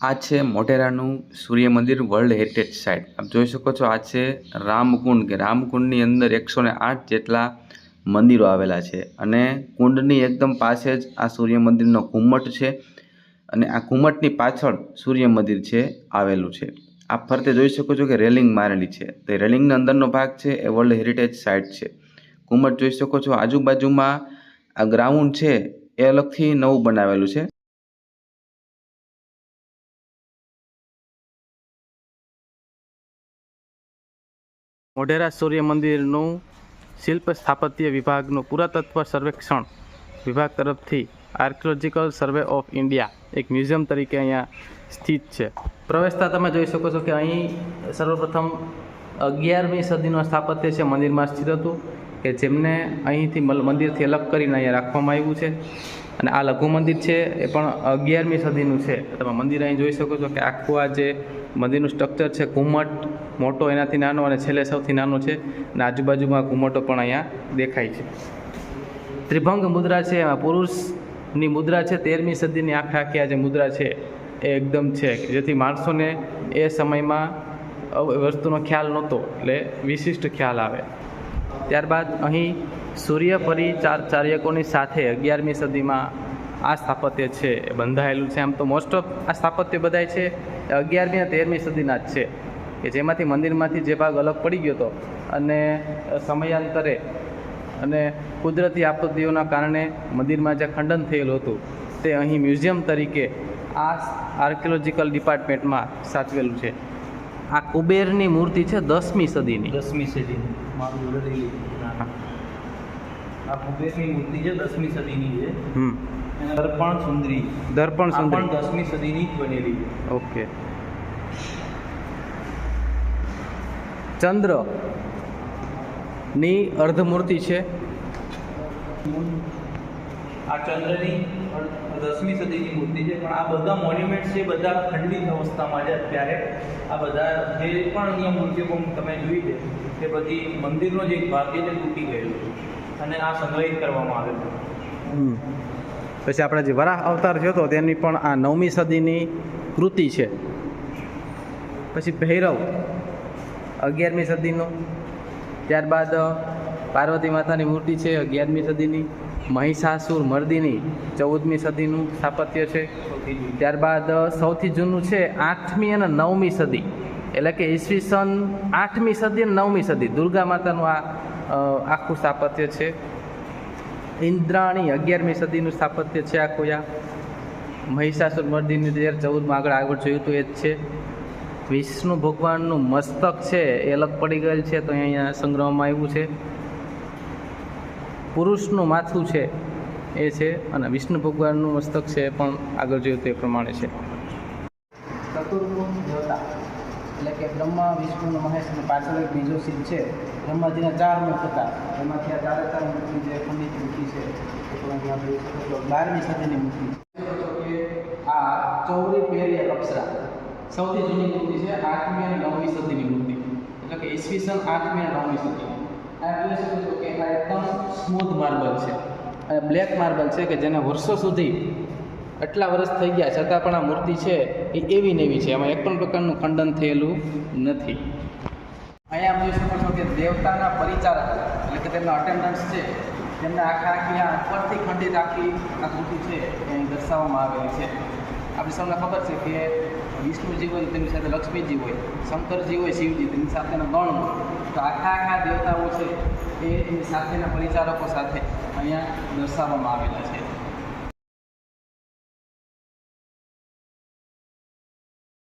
આ છે મોઢેરાનું સૂર્ય મંદિર વર્લ્ડ હેરિટેજ સાઇટ. આપ જોઈ શકો છો આ છે રામકુંડ કે રામકુંડની અંદર એકસો આઠ જેટલા મંદિરો આવેલા છે અને કુંડની એકદમ પાસે જ આ સૂર્ય મંદિરનો ઘુમ્મટ છે અને આ ઘુમ્મટની પાછળ સૂર્ય મંદિર છે આવેલું છે. આપ ફરતે જોઈ શકો છો કે રેલિંગ મારેલી છે. તે રેલિંગનો અંદરનો ભાગ છે એ વર્લ્ડ હેરિટેજ સાઇટ છે. ઘુમ્મટ જોઈ શકો છો આજુબાજુમાં આ ગ્રાઉન્ડ છે એ અલગથી નવું બનાવેલું છે. મોઢેરા સૂર્ય મંદિરનું શિલ્પ સ્થાપત્ય વિભાગનું પુરાતત્વ સર્વેક્ષણ વિભાગ તરફથી આર્કિયોલોજીકલ સર્વે ઓફ ઇન્ડિયા, એક મ્યુઝિયમ તરીકે અહીંયા સ્થિત છે. પ્રવેશતા તમે જોઈ શકો છો કે અહીં સર્વપ્રથમ અગિયારમી સદીનું સ્થાપત્ય છે, મંદિરમાં સ્થિત હતું કે જેમને અહીંથી મંદિરથી અલગ કરીને અહીંયા રાખવામાં આવ્યું છે. અને આ લઘુ મંદિર છે, એ પણ અગિયારમી સદીનું છે. તમે મંદિર અહીં જોઈ શકો છો કે આખું આ જે મંદિરનું સ્ટ્રક્ચર છે ઘુમ્મટ મોટો એનાથી નાનો અને છેલ્લે સૌથી નાનો છે અને આજુબાજુમાં ઘુમટો પણ અહીંયા દેખાય છે. ત્રિભંગ મુદ્રા છે, એમાં પુરુષની મુદ્રા છે, તેરમી સદીની આખે આખી આ જે મુદ્રા છે એ એકદમ છે જેથી માણસોને એ સમયમાં વસ્તુનો ખ્યાલ નહોતો, એટલે વિશિષ્ટ ખ્યાલ આવે. ત્યારબાદ અહીં સૂર્ય પરિચાર ચાર્યકોની સાથે અગિયારમી સદીમાં આ સ્થાપત્ય છે બંધાયેલું છે. આમ તો મોસ્ટ ઓફ આ સ્થાપત્ય બધાય છે અગિયારમી અને તેરમી સદીના જ છે. કે જેમાંથી મંદિરમાંથી જે ભાગ અલગ પડી ગયો હતો અને સમયાંતરે અને કુદરતી આપત્તિઓના કારણે મંદિરમાં જે ખંડન થયેલું હતું તે અહીં મ્યુઝિયમ તરીકે આ આર્કિયોલોજીકલ ડિપાર્ટમેન્ટમાં સાચવેલું છે. આ કુબેરની મૂર્તિ છે દસમી સદીની. દસમી સદીની. આ કુબેરની મૂર્તિ છે દસમી સદીની છે. હમ. દર્પણ સુંદરી. દર્પણ સુંદરી. દસમી સદીની જ બનેલી છે. ઓકે. ચંદ્રની અર્ધમૂર્તિ છે. આ ચંદ્રની દસમી સદીની મૂર્તિ છે પણ આ બધા મોન્યુમેન્ટ છે બધા ખંડિત અવસ્થામાં છે અત્યારે. આ બધા જે પણ અહીંયા મૂર્તિઓ તમે જોઈ છે તે બધી મંદિરનો જે એક ભાગ છે તે તૂટી ગયેલો અને આ સંગ્રહિત કરવામાં આવેલું છે. પછી આપણે જે વરાહ અવતાર થયો હતો તેની પણ આ નવમી સદીની કૃતિ છે. પછી ભૈરવ. અગિયારમી સદીનું. ત્યારબાદ, પાર્વતી માતાની મૂર્તિ છે અગિયારમી સદીની. મહિષાસુર મર્દિની ચૌદમી સદીનું સ્થાપત્ય છે. ત્યારબાદ, સૌથી જૂનું છે આઠમી અને નવમી સદી. એટલે કે ઈસવીસન આઠમી સદી અને નવમી સદી. દુર્ગા માતાનું આ આખું સ્થાપત્ય છે. ઇન્દ્રાણી અગિયારમી સદીનું સ્થાપત્ય છે આખું આ મહિષાસુર મર્દિની જે ચૌદમાં આગળ આગળ જોયું હતું એ જ છે. વિષ્ણુ ભગવાનનું મસ્તક છે, એ અલગ પડી ગયેલ છે, તો અહીંયા સંગ્રહમાં આવ્યું છે. પુરુષનું માથું છે, એ છે, અને વિષ્ણુ ભગવાનનું મસ્તક છે પણ આગળ જોયું તે પ્રમાણે છે. ચતુર્મુખ દેવતા, એટલે કે બ્રહ્મા, વિષ્ણુ, મહેશ અને પાછળ એક બીજો શિવ છે. બ્રહ્માજીના ચાર મુખ હતા. એમાંથી આ ચારે ચાર મૂર્તિ જે ખંડિત મૂર્તિ છો બારમી સદીની મૂર્તિ છે. આ ચૌરી પહેરી અપ્સરા. સૌથી જૂની મૂર્તિ છે આઠમી અને નવમી સદીની મૂર્તિ. એટલે કે ઈસવીસન આઠમી અને નવમી સદી આ જોઈ શકો છો કે આ એકદમ સ્મૂથ માર્બલ છે. અને બ્લેક માર્બલ છે કે જેને વર્ષો સુધી આટલા વર્ષ થઈ ગયા, છતાં પણ આ મૂર્તિ છે એ એવી ને એવી છે. એમાં એક પણ પ્રકારનું ખંડન થયેલું નથી. અહીંયા આપ જોઈ શકો છો કે દેવતાના પરિચારક, એટલે કે તેમના અટેન્ડન્સ છે, તેમને આખા આખી આ ઉપરથી ખંડિત આખી આ કૃતિ છે એ દર્શાવવામાં આવેલી છે. આપણી સૌને ખબર છે કે વિષ્ણુજી હોય તેની સાથે લક્ષ્મીજી હોય, શંકરજી હોય, શિવજી, તેની સાથેના ગણ હોય. તો આખા આખા દેવતાઓ છે એ એની સાથેના પરિચારકો સાથે અહીંયા દર્શાવવામાં આવેલા છે.